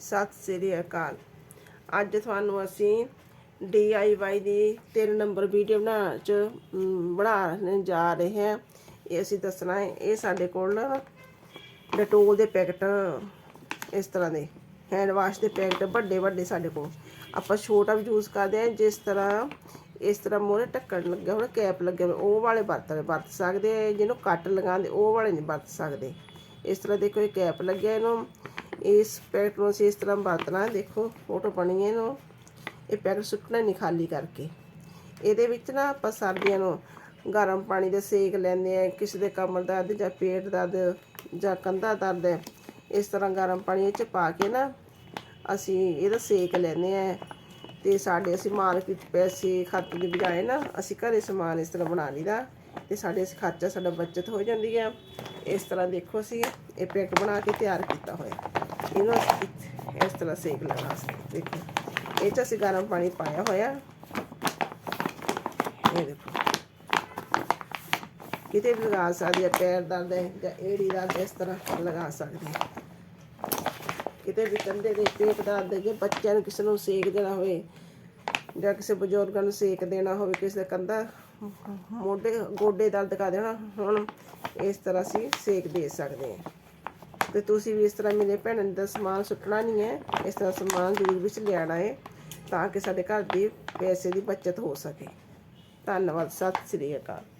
ਸਤਿ ਸ੍ਰੀ ਅਕਾਲ। ਅੱਜ ਤੁਹਾਨੂੰ ਅਸੀਂ DIY ਦੀ 3 ਨੰਬਰ ਵੀਡੀਓ ਬਣਾ ਚ ਮ, ਬਣਾਉਣ ਜਾ ਰਹੇ ਹਾਂ। ਇਹ ਅਸੀਂ ਦੱਸਣਾ ਹੈ ਇਹ ਸਾਡੇ ਕੋਲ ਡਟੋਲ ਦੇ ਪੈਕਟ ਇਸ ਤਰ੍ਹਾਂ ਦੇ ਹੈਂਡ ਵਾਸ਼ ਦੇ ਪੈਕਟ ਵੱਡੇ ਵੱਡੇ ਸਾਡੇ ਕੋਲ। ਆਪਾਂ ਛੋਟਾ ਵੀ ਯੂਜ਼ ਕਰਦੇ ਹਾਂ ਜਿਸ ਤਰ੍ਹਾਂ ਇਸ ਤਰ੍ਹਾਂ ਮੋਰੇ ਢੱਕਣ ਲੱਗਿਆ ਹੋਣਾ ਕੈਪ ਲੱਗਿਆ ਹੋਇਆ ਉਹ ਵਾਲੇ ਵਰਤ ਵਰਤ ਸਕਦੇ ਜਿਹਨੂੰ ਕੱਟ ਲਗਾਉਂਦੇ ਉਹ ਵਾਲੇ ਨਹੀਂ ਵਰਤ ਸਕਦੇ। ਇਸ ਤਰ੍ਹਾਂ ਦੇਖੋ ਇਹ ਕੈਪ ਲੱਗਿਆ ਇਹਨੂੰ। ਇਸ ਪੈਕਟ ਨੂੰ ਅਸੀਂ ਇਸ ਤਰ੍ਹਾਂ ਵਰਤਣਾ ਹੈ। ਦੇਖੋ, ਫੋਟੋ ਬਣੀ ਹੈ ਇਹਨੂੰ। ਇਹ ਪੈਕਟ ਸੁੱਟਣਾ ਨਹੀਂ ਖਾਲੀ ਕਰਕੇ। ਇਹਦੇ ਵਿੱਚ ਨਾ ਆਪਾਂ ਸਰਦੀਆਂ ਨੂੰ ਗਰਮ ਪਾਣੀ ਦੇ ਸੇਕ ਲੈਂਦੇ ਆ ਕਿਸੇ ਦੇ ਕਮਰ ਦਰਦ ਜਾਂ ਪੇਟ ਦਰਦ ਜਾਂ ਕੰਧਾ ਦਰਦ ਹੈ, ਇਸ ਤਰ੍ਹਾਂ ਗਰਮ ਪਾਣੀ ਵਿੱਚ ਪਾ ਕੇ ਨਾ ਅਸੀਂ ਇਹਦਾ ਸੇਕ ਲੈਂਦੇ ਆ ਤੇ ਸਾਡੇ ਅਸੀਂ ਮਾਰਕੀਟ ਪੈਸੇ ਖਰਚ ਦੀ ਬਜਾਏ ਨਾ ਅਸੀਂ ਘਰੇ ਸਮਾਨ ਇਸ ਤਰ੍ਹਾਂ ਬਣਾ ਲਈਦਾ। ਤੇ ਸਾਡੇ ਇਸ ਖਰਚਾ, ਸਾਡਾ ਬਚਤ ਹੋ ਜਾਂਦੀ ਹੈ। ਇਸ ਤਰ੍ਹਾਂ ਦੇਖੋ ਅਸੀਂ ਇਹ ਪੈਕ ਬਣਾ ਕੇ ਤਿਆਰ ਕੀਤਾ ਹੋਇਆ। ਇਹਨੂੰ ਇਸ ਤਰ੍ਹਾਂ ਸੇਕ ਲਗਾ ਸਕਦੇ ਦੇਖੋ। ਇਹ 'ਚ ਅਸੀਂ ਗਰਮ ਪਾਣੀ ਪਾਇਆ ਹੋਇਆ। ਇਹ ਦੇਖੋ। ਕਿਤੇ ਵੀ ਲਗਾ ਸਕਦੇ ਆ, ਪੈਰ ਦਰਦ ਹੈ ਜਾਂ ਏੜੀ ਦਰਦ ਇਸ ਤਰ੍ਹਾਂ ਲਗਾ ਸਕਦੇ ਆ। ਕਿਤੇ ਵੀ ਕੰਧੇ ਦੇ ਪੇਟ ਦਰਦ ਹੈ ਜੇ ਬੱਚਿਆਂ ਨੂੰ ਕਿਸੇ ਨੂੰ ਸੇਕ ਦੇਣਾ ਹੋਵੇ ਜਾਂ ਕਿਸੇ ਬਜ਼ੁਰਗਾਂ ਨੂੰ ਸੇਕ ਦੇਣਾ ਹੋਵੇ, ਕਿਸੇ ਦਾ ਕੰਧਾ ਮੋਢੇ ਗੋਡੇ ਦਰਦ ਕਰ ਦੇਣਾ, ਹੁਣ ਇਸ ਤਰ੍ਹਾਂ ਅਸੀਂ ਸੇਕ ਦੇ ਸਕਦੇ ਹਾਂ ਤੇ ਤੁਸੀਂ ਵੀ ਇਸ ਤਰ੍ਹਾਂ ਮੇਰੇ ਭੈਣਾਂ ਦਾ ਸਮਾਨ ਸੁੱਟਣਾ ਨਹੀਂ ਹੈ, ਇਸ ਤਰ੍ਹਾਂ ਸਮਾਨ ਜ਼ਰੂਰ ਵਿੱਚ ਲਿਆਣਾ ਹੈ, ਤਾਂ ਕਿ ਸਾਡੇ ਘਰ ਦੀ ਪੈਸੇ ਦੀ ਬਚਤ ਹੋ ਸਕੇ। ਧੰਨਵਾਦ, ਸਤਿ ਸ੍ਰੀ ਅਕਾਲ।